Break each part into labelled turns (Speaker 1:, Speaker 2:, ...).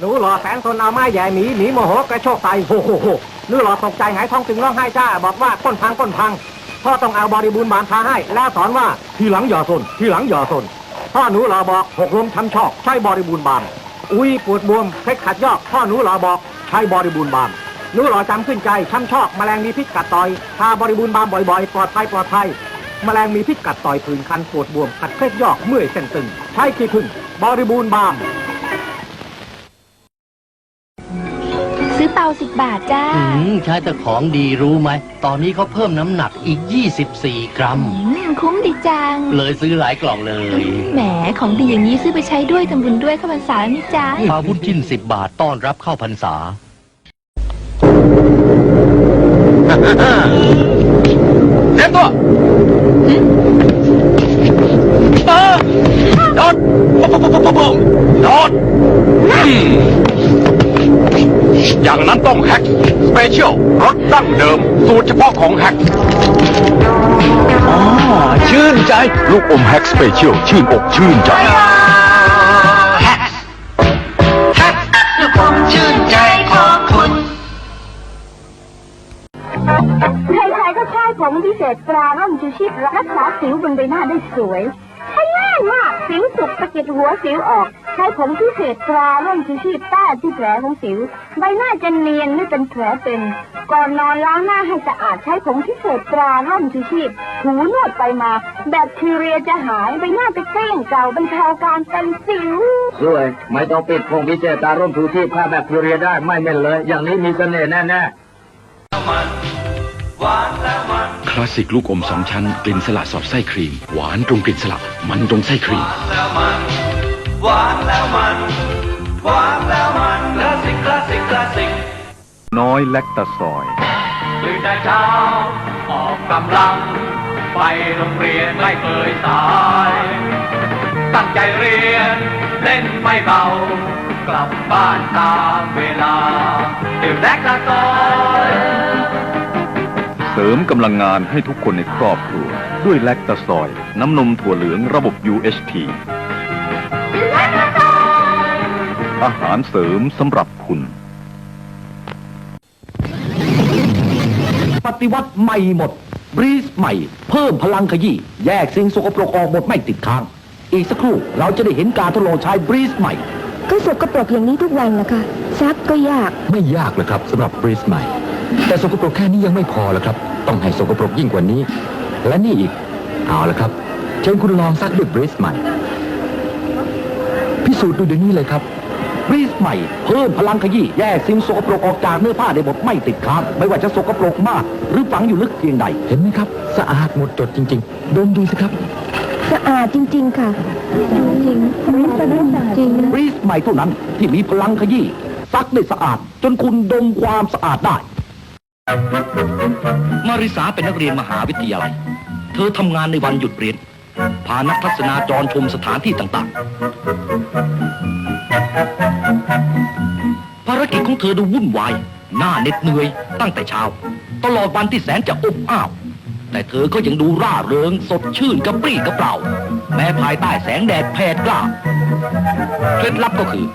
Speaker 1: หนูหล่อแสนคนเอาไม้แหย่หนีหนีโมโหกระโชกใส่โหโหโหหนูหล่อตกใจหายท้องตึงร้องไห้จ้า บอกว่าก้นพังก้นพังพ่อต้องเอาบริบูรณ์บานทาให้ แล้วสอนว่าทีหลังอย่าสนทีหลังอย่าสนพ่อหนูหล่อบอกหกลมช้ำชอกใช้บริบูรณ์บานอุ้ยปวดบวมเคล็ดขัดยอกพ่อหนูหล่อบอกใช้บริบูรณ์บานหนูหล่อจำขึ้นใจช้ำชอกแมลงมีพิษกัดต่อยทาบริบูรณ์บานบ่อยๆปลอดภัยปลอดภัยแมลงมีพิษกัดต่อยผื่นคันปวดบวมขัดเคล็ดยอกเมื่อยเส้นตึงใช้ขี้ผึ้งบริบูรณ์บาน
Speaker 2: สิบบาทจ้า
Speaker 3: อืมใช้แต่ของดีรู้ไหม ตอนนี้เขาเพิ่มน้ำหนักอีก 24 กรัม
Speaker 2: อืมคุ้มดีจัง
Speaker 3: เลยซื้อหลายกล่องเลย
Speaker 2: แหม ของดีอย่างนี้ซื้อไปใช้ด้วยทำบุญด้วยเข้าพรรษาแล้วนี่จ้า
Speaker 3: ปลาวุ้นจิ้น 10 บาทต้อนรับเข้าพรรษา
Speaker 4: เตรียมตัวเออโดดปุ๊บปุ๊บปุ๊บปุ๊บปุ๊บโดดอืม อย่างนั้นต้องแฮกสเปเชียลรสดั้งเดิม สูตรเฉพาะของแฮกอ๋อชื่นใจ ลูกอมแฮกสเปเชียลชื่นอกชื่นใจ
Speaker 5: ใครๆก็ใช้ผมพิเศษตราร่มชูชีพรักษาสิวบนใบหน้าได้สวยใช้ง่ายมาก สิวสุกสะกิดหัวสิวออก ใช้ผมพิเศษตราร่มชูชีพแต้ที่แผลของสิว ใบหน้าจะเนียนไม่เป็นแผลเป็น ก่อนนอนล้างหน้าให้สะอาดใช้ผมพิเศษตราร่มชูชีพถูนวดไปมา แบคทีเรียจะหายใบหน้าจะเกลี้ยงเก่าบรรเทาการเป็นสิว
Speaker 6: สวยไม่ต้องปิดพงพิเศษตาร่มถูที่ฆ่าแบคทีเรียได้ไม่เหม็นเลย อย่างนี้มีเสน่ห์แน่ๆ
Speaker 4: คลาสสิกลูกอมสองชั้น กลิ่นสละสอดไส้ครีม หวานตรงกลิ่นสละมันตรงไส้ครีม
Speaker 7: น้อยแลคตาซอย
Speaker 8: ตื่นแต่เช้าออกกำลัง ไปโรงเรียนไม่เคยสาย ตั้งใจเรียนเล่นไม่เบากลับบ้านตามเวลาดื่มแลกตาซอย
Speaker 7: เส ริมกำลังงานให้ทุกคนในครอบครัว ด้วยแลคตาซอย น้ำนมถั่วเหลืองระบบ UHT อาหารเสริมสำหรับคุณ
Speaker 9: ปฏิวัติใหม่หมด บรีสใหม่ เพิ่มพลังขยี้แยกสิ่งสกปรกออกหมดไม่ติดค้าง อีกสักครู่เราจะได้เห็นการทดลองใช้บรีสใหม่
Speaker 5: ก็สกปรกอย่างนี้ทุกวันนะคะซักก็ยาก
Speaker 9: ไม่ยากเลยครับสำหรับบรีสใหม่ แต่สกปรกแค่นี้ยังไม่พอแล้วครับ ต้องให้สกปรกยิ่งกว่านี้ และนี่อีก เอาละครับ เชิญคุณลองซักด้วยบรีสใหม่ พิสูจน์ดูเดี๋ยวนี้เลยครับบรีสใหม่ เพิ่มพลังขยี้แยกสิ่งสกปรกออกจากเนื้อผ้าได้หมดไม่ติดค้างไม่ว่าจะสกปรกมาก หรือฝังอยู่ลึกเพียงใด เห็นไหมครับ สะอาดหมดจดจริง ๆ ดมดูสิครับ
Speaker 5: สะอาดจริง ๆ ค่ะ จริงไม่สะอาดจริง
Speaker 9: บรีสใหม่เท่านั้นที่มีพลังขยี้ซักได้สะอาด จนคุณดมความสะอาดได้ มาริสาเป็นนักเรียนมหาวิทยาลัย เธอทำงานในวันหยุดเรียน พานักทัศนาจรชมสถานที่ต่างๆ ภารกิจของเธอดูวุ่นวาย หน้าเหน็ดเหนื่อย ตั้งแต่เช้า ตลอดวันที่แสนจะอบอ้าว แต่เธอก็ยังดูร่าเริง สดชื่นกระปรี้กระเปร่า แม้ภายใต้แสงแดดแผดกล้า เคล็ดลับก็คือ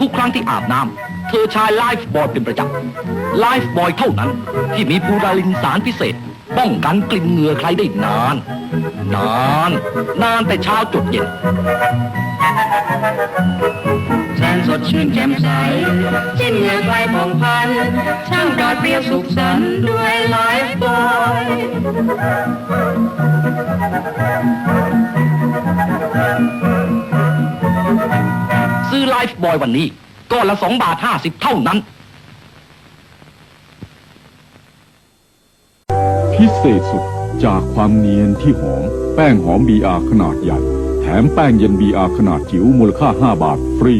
Speaker 9: ทุกครั้งที่อาบน้ำ เธอใช้ไลฟ์บอยเป็นประจำไลฟ์บอยเท่านั้นที่มีบูราลินสารพิเศษ ป้องกันกลิ่นเหงื่อใครได้นาน นาน นานแต่เช้าจดเย็น
Speaker 8: แสนสดชื่นแจ่มใสจิ้มเหงือใครผ่องพันช่างปลอดเปรี้ยวสุขสันต์ด้วยไลฟ์บอย
Speaker 9: ซื้อไลฟ์บอยวันนี้ ก้อนละ2บาท50เท่านั้น
Speaker 7: พิเศษสุดจากความเนียนที่หอม แป้งหอม BR ขนาดใหญ่ แถมแป้งเย็น BR ขนาดจิ๋วมูลค่า 5 บาทฟรี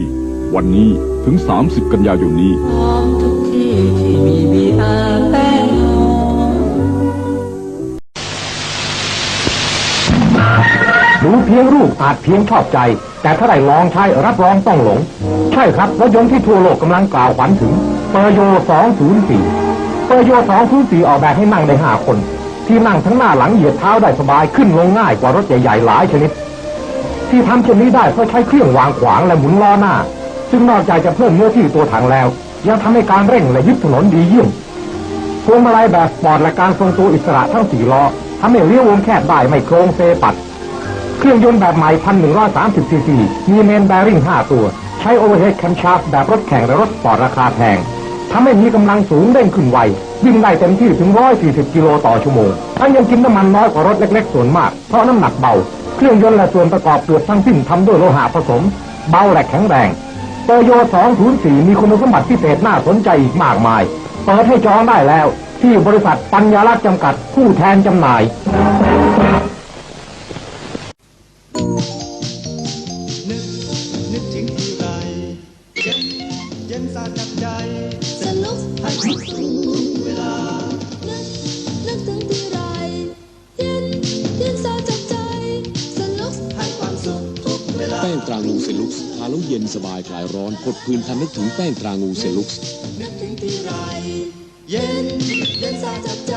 Speaker 7: วันนี้ถึง 30 กันยายนนี้
Speaker 8: หอมทุกที่ที่มีมีอาแป้งหอม
Speaker 6: ดูเพียงรูปอาจเพียงชอบใจ แต่ถ้าได้ลองใช้รับรองต้องหลง ใช่ครับรถยนต์ที่ทั่วโลกกำลังกล่าวขวัญถึงเปอร์โย 204 เปอร์โย 204 ออกแบบให้นั่งได้ 5 คน ที่นั่งทั้งหน้าหลังเหยียดเท้าได้สบายขึ้นลงง่ายกว่ารถใหญ่ๆหลายชนิด ที่ทำเช่นนี้ได้เพราะใช้เครื่องวางขวางและหมุนล้อหน้า
Speaker 1: ซึ่งนอกจากจะเพิ่มเนื้อที่ตัวถังแล้ว ยังทำให้การเร่งและยึดถนนดีเยี่ยมพวงมาลัยแบบสปอร์ตและการทรงตัวอิสระทั้งสี่ล้อทำให้เลี้ยววงแคบได้ไม่โครงเซปัด เครื่องยนต์แบบใหม่พันหนึ่งร้อยสามสิบซีซีมีเมนแบริ่งห้าตัว ใช้โอเวอร์เฮดแคมชาร์แบบรถแข่งและรถสปอร์ตราคาแพงทำให้มีกำลังสูงเร่งขึ้นไว วิ่งได้เต็มที่ถึง 140 กิโลต่อชั่วโมงทั้งยังกินน้ำมันน้อยกว่ารถเล็กๆ ส่วนมาก เพราะน้ำหนักเบา เครื่องยนต์และส่วนประกอบเกือบทั้งสิ้นทำด้วยโลหะผสม เบาและแข็งแรงโตโย 204 มีคุณสมบัติพิเศษน่าสนใจอีกมากมาย เปิดให้จองได้แล้ว ที่บริษัทปัญญาลักษ์จำกัดผู้แทนจำหน่าย
Speaker 10: สาจับใจสนุกให้ทุกเวลา
Speaker 11: นึกถึงทีไรเย็นเย็นสาจับใจ สนุก
Speaker 10: ให้ความสุขทุกเวลา
Speaker 12: แป้งตรางูเซลุกทาแล้วเย็นสบายคลายร้อนกดพื้นทันนึกถึงแป้งตรางูเซลุก
Speaker 10: นึกถึงทีไรเย็นเย็นสาจับใจ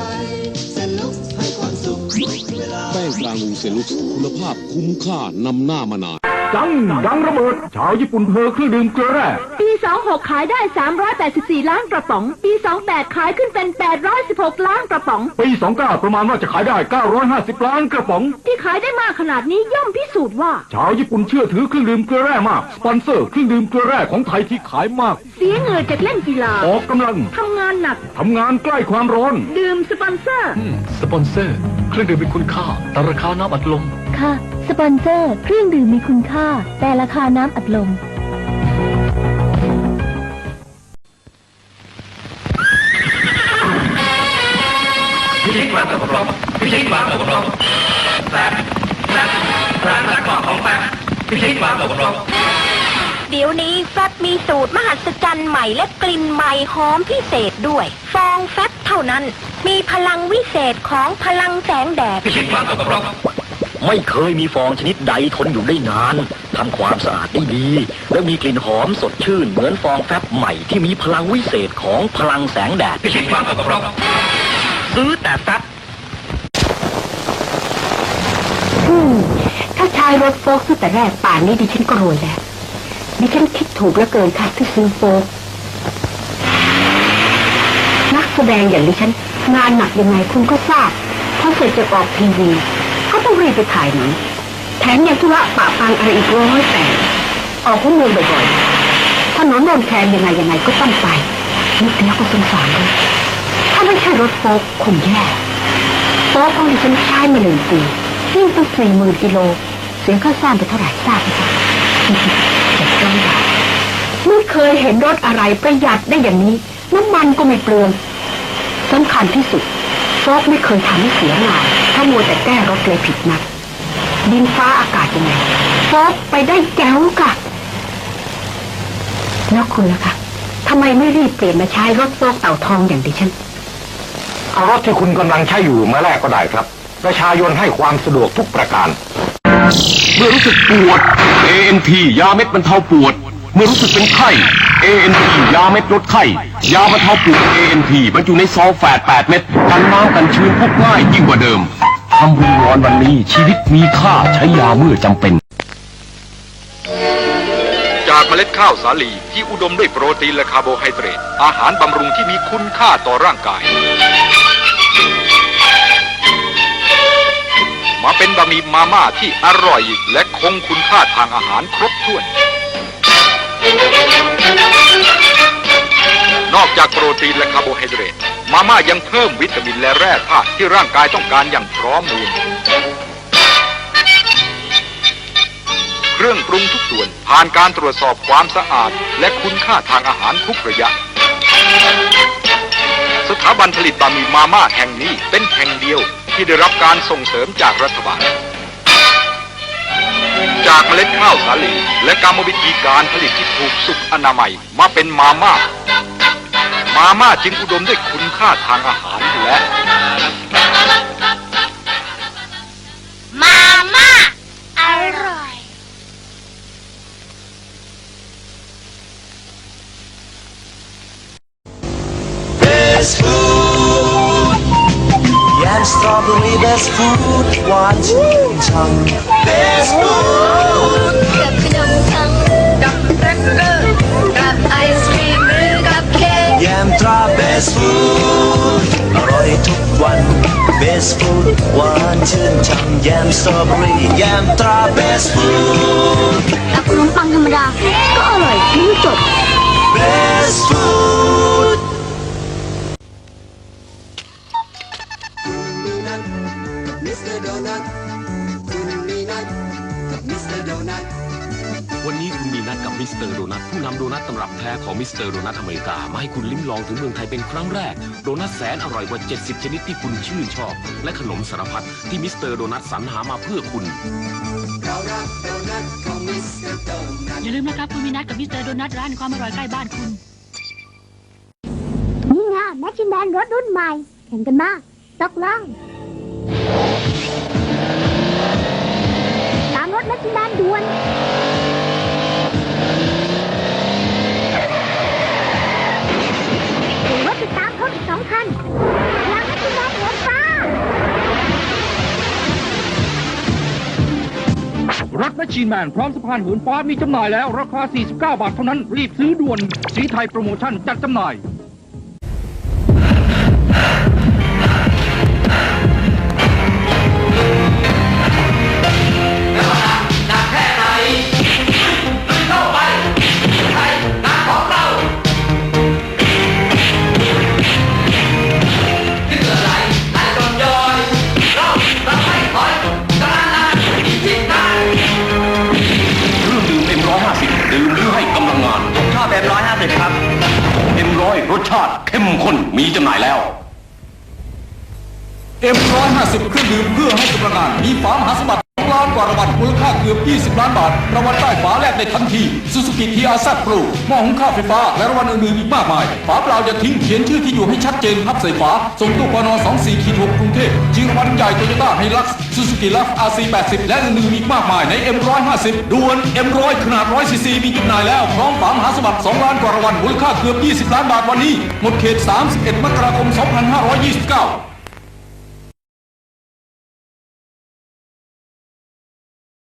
Speaker 10: สนุกให้ความสุขทุกเวลา
Speaker 12: แป้งตรางูเซลุกคุณภาพคุ้มค่านำหน้ามานาน
Speaker 7: จัง ดังระเบิด ชาวญี่ปุ่นเพอเครื่องดื่มเกลือแร่
Speaker 13: ปี 26 ขายได้ 384 ล้านกระป๋อง ปี 28 ขายขึ้นเป็น 816 ล้านกระป๋อง
Speaker 7: ปี 29 ประมาณว่าจะขายได้ 950 ล้านกระป๋อง
Speaker 13: ที่ขายได้มากขนาดนี้ย่อมพิสูจน์ว่า
Speaker 7: ชาวญี่ปุ่นเชื่อถือเครื่องดื่มเกลือแร่มาก สปอนเซอร์เครื่องดื่มเกลือแร่ของไทยที่ขายมาก
Speaker 13: เสียเหงื่อจากเล่นกีฬา
Speaker 7: ออกกำลัง
Speaker 13: ทำงานหนัก
Speaker 7: ทำงานใกล้ความร้อน
Speaker 13: ดื่มสปอนเซอร์
Speaker 3: สปอนเซอร์ เครื่องดื่มมีคุณค่าแต่ราคาน้ำอัดลม
Speaker 14: ค่ะ สปอนเซอร์ เครื่องดื่มมีคุณค่า แต่ราคาน้ำอัดลม
Speaker 8: พิชิตความตกลงพิชิตความตกลงแซ่บแซ่บร้านรักบอกของแซ่บพิชิตความตกลง
Speaker 13: เดี๋ยวนี้แฟบมีสูตรมหัศจรรย์ใหม่และกลิ่นใหม่หอมพิเศษด้วย ฟองแฟบเท่านั้น มีพลังวิเศษของพลังแสงแดด
Speaker 8: พิชิตความตกลง
Speaker 9: ไม่เคยมีฟองชนิดใดทนอยู่ได้นานทำความสะอาดได้ดี และมีกลิ่นหอมสดชื่น เหมือนฟองแฟบใหม่ที่มีพลังวิเศษของพลังแสงแดด
Speaker 8: พิชิตความตกลง
Speaker 9: ซื้อแต่แฟบ
Speaker 13: ถ้าใช้รถโฟกตั้งแต่แรกป่านนี้ดิฉันก็รวยแล้วดิฉันคิดถูกเหลือเกินค่ะที่ซื้อโฟกนักแสดงอย่างดิฉันงานหนักยังไงคุณก็ทราบพอเสร็จจากออกทีวีก็ต้อง รีบไปถ่ายหนังแถมยังธุระปะปังอะไรอีกร้อยแต่ออกข้อมืองบ่อยๆถนนโดนแคร์ยังไงยังไงก็ต้องไปนึกแล้วก็สงสารเลยถ้าไม่ใช่รถโฟกคงแย่โฟกของดิฉันใช้มาหนึ่งปีวิ่งตั้งสี่หมื่นกิโล เสียค่าสร้างไปเท่าไหร่ทราบไหมคะเจ็ดร้อยบาทไม่เคยเห็นรถอะไรประหยัดได้อย่างนี้ น้ำมันก็ไม่เปลืองสำคัญที่สุดโฟกไม่เคยทำให้เสียงาน มัวแต่แก้รถเลยผิดนัดดินฟ้าอากาศยังไงโฟกไปได้แจ๋วค่ะ แล้วคุณล่ะคะทำไมไม่รีบเปลี่ยนมาใช้รถโฟกเต่าทองอย่างดิฉัน
Speaker 1: เอารถที่คุณกำลังใช้อยู่มาแลกก็ได้ครับ ประชายนให้ความสะดวกทุกประการ
Speaker 4: เมื่อรู้สึกปวด ANP ยาเม็ดบรรเทาปวด เมื่อรู้สึกเป็นไข้ ANP ยาเม็ดลดไข้ ยาบรรเทาปวด ANP บรรจุในซองแฝด8เม็ดกันน้ำกันชื้นพบง่ายยิ่งกว่าเดิม ทำบุญร้อนวันนี้ชีวิตมีค่าใช้ยาเมื่อจำเป็น
Speaker 15: จากเมล็ดข้าวสาลีที่อุดมด้วยโปรตีนและคาร์โบไฮเดรต อาหารบำรุงที่มีคุณค่าต่อร่างกาย มาเป็นบะหมี่มาม่าที่อร่อย และคงคุณค่าทางอาหารครบถ้วน นอกจากโปรตีนและคาร์โบไฮเดรต มาม่ายังเพิ่มวิตามินและแร่ธาตุที่ร่างกายต้องการอย่างพร้อมมูล เครื่องปรุงทุกส่วนผ่านการตรวจสอบความสะอาด และคุณค่าทางอาหารทุกระยะ สถาบันผลิตบะหมี่มาม่าแห่งนี้เป็นแห่งเดียวที่ได้รับการส่งเสริมจากรัฐบาลจากเมล็ดข้าวสาลีและกรรมวิธีการผลิตที่ถูกสุขอนามัยมาเป็นมาม่า มาม่าจึงอุดมด้วยคุณค่าทางอาหารและ
Speaker 11: มาม่าอร่อย
Speaker 10: Best food แยมสตรอเบอรี่ best food หวานชื่นช่ำ best food
Speaker 11: กับขนมปังกับแครกเตรา
Speaker 10: เบสฟูดอร่อยทุกวันเบสฟูดหวานชื่นช่ำแยมสตรอเบอรี่แยมตรา best food
Speaker 13: แต่ขนมปังธรรมดา ก็อร่อยไม่จบ
Speaker 10: best food
Speaker 4: มีนัดกับมิสเตอร์โดนัทผู้นำโดนัทตำรับแท้ของมิสเตอร์โดนัทอเมริกา มาให้คุณลิ้มลองถึงเมืองไทยเป็นครั้งแรก โดนัทแสนอร่อยกว่า 70 ชนิดที่คุณชื่นชอบ และขนมสารพัดที่มิสเตอร์โดนัทสรรหามาเพื่อคุณ
Speaker 2: อย่าลืมนะครับคุณมีนัดกับมิสเตอร์โดนัทร้านความอร่อยใกล้บ้านคุณ
Speaker 13: นี่ไงแมชชินแดนรถรุ่นใหม่แข่งกันมาตกลง ชีนแมนพ
Speaker 1: ร้อมสะพานหืนฟ้ามีจำหน่ายแล้ว ราคา 49 บาทเท่านั้นรีบซื้อด่วน สีไทยโปรโมชั่นจัดจำหน่าย
Speaker 4: ข้นมีจำหน่ายแล้ว
Speaker 7: เอ็มร้อยห้าสิบเครื่องดื่มเพื่อให้กำลังงานมีความหาสมบัติ ล้านกว่ารางวัลมูลค่าเกือบ 20 ล้านบาท รางวัลใต้ฝาแลกได้ทันทีซูซูกิทีอาซัดโปรหม้อหุงข้าวไฟฟ้า และรางวัลอื่นๆอีกมากมาย ฝาเปล่าอย่าทิ้งเขียนชื่อที่อยู่ให้ชัดเจนพับใส่ฝา ส่งตู้ปน24ขีด6กรุงเทพชิงรางวัลใหญ่โตโยต้าไฮลักซ์ซูซูกิลัฟอาร์ซี80และอื่นๆอีกมากมายใน M150 ด่วน M100 ขนาด100ซีซีมีจำหน่ายแล้ว พร้อมฝามหาสมบัติ 2 ล้านกว่ารางวัลมูลค่าเกือบ 20 ล้านบาทวันนี้ หมดเขต 31 มกราคม 2529